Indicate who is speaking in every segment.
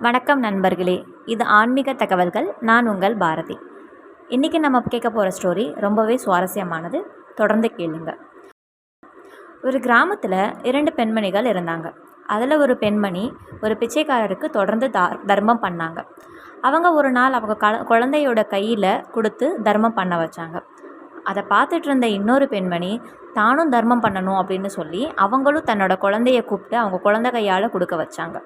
Speaker 1: வணக்கம் நண்பர்களே. இது ஆன்மீக தகவல்கள். நான் உங்கள் பாரதி. இன்றைக்கி நம்ம கேட்க போகிற ஸ்டோரி ரொம்பவே சுவாரஸ்யமானது. தொடர்ந்து கேளுங்க. ஒரு கிராமத்தில் இரண்டு பெண்மணிகள் இருந்தாங்க. அதில் ஒரு பெண்மணி ஒரு பிச்சைக்காரருக்கு தொடர்ந்து தர்மம் பண்ணாங்க. அவங்க ஒரு நாள் அவங்க க குழந்தையோட கையில் கொடுத்து தர்மம் பண்ண வச்சாங்க. அதை பார்த்துட்டு இருந்த இன்னொரு பெண்மணி தானும் தர்மம் பண்ணணும் அப்படின்னு சொல்லி அவங்களும் தன்னோட குழந்தைய கூப்பிட்டு அவங்க குழந்தை கையால் கொடுக்க வச்சாங்க.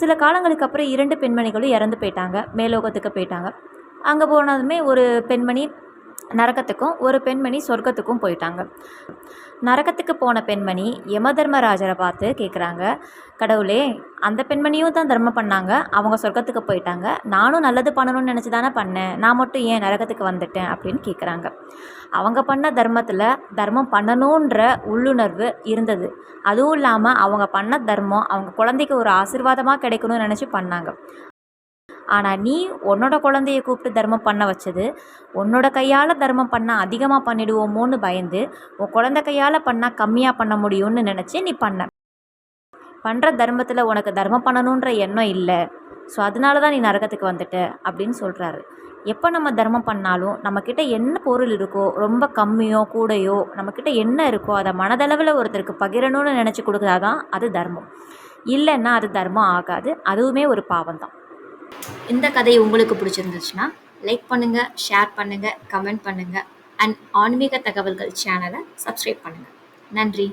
Speaker 1: சில காலங்களுக்கு அப்புறம் இரண்டு பெண்மணிகளும் இறந்து போயிட்டாங்க மேலோகத்துக்கு போயிட்டாங்க. அங்கே போனதுமே ஒரு பெண்மணி நரகத்துக்கும் ஒரு பெண்மணி சொர்க்கத்துக்கும் போயிட்டாங்க. நரகத்துக்கு போன பெண்மணி யமதர்மராஜரை பார்த்து கேட்குறாங்க கடவுளே அந்த பெண்மணியும் தான் தர்மம் பண்ணாங்க அவங்க சொர்க்கத்துக்கு போயிட்டாங்க. நானும் நல்லது பண்ணணும்னு நினச்சி தானே பண்ணேன். நான் மட்டும் ஏன் நரகத்துக்கு வந்துட்டேன்? அப்படின்னு கேட்குறாங்க அவங்க பண்ண தர்மத்தில் தர்மம் பண்ணணுன்ற உள்ளுணர்வு இருந்தது. அதுவும் இல்லாமல் அவங்க பண்ண தர்மம் அவங்க குழந்தைக்கு ஒரு ஆசீர்வாதமாக கிடைக்கணும்னு நினச்சி பண்ணாங்க. ஆனால் நீ உன்னோட குழந்தைய கூப்பிட்டு தர்மம் பண்ண வச்சது உன்னோட கையால் தர்மம் பண்ணால் அதிகமாக பண்ணிடுவோமோன்னு பயந்து உன் குழந்தை கையால் பண்ணால் கம்மியாக பண்ண முடியும்னு நினச்சி நீ பண்ண. பண்ணுற தர்மத்தில் உனக்கு தர்மம் பண்ணணுன்ற எண்ணம் இல்லை. ஸோ அதனால தான் நீ நரகத்துக்கு வந்துட்ட அப்படின்னு சொல்கிறாரு எப்போ நம்ம தர்மம் பண்ணாலும் நம்மக்கிட்ட என்ன பொருள் இருக்கோ ரொம்ப கம்மியோ கூடையோ நம்மக்கிட்ட என்ன இருக்கோ அதை மனதளவில் ஒருத்தருக்கு பகிரணும்னு நினச்சி கொடுக்குறாதான் அது தர்மம். இல்லைன்னா அது தர்மம் ஆகாது. அதுவுமே ஒரு பாவம் தான் இந்த கதை உங்களுக்கு பிடிச்சிருந்துச்சுன்னா லைக் பண்ணுங்கள் ஷேர் பண்ணுங்கள் கமெண்ட் பண்ணுங்கள் அண்ட் ஆன்மீக தகவல்கள் சேனலை சப்ஸ்கிரைப் பண்ணுங்கள் நன்றி.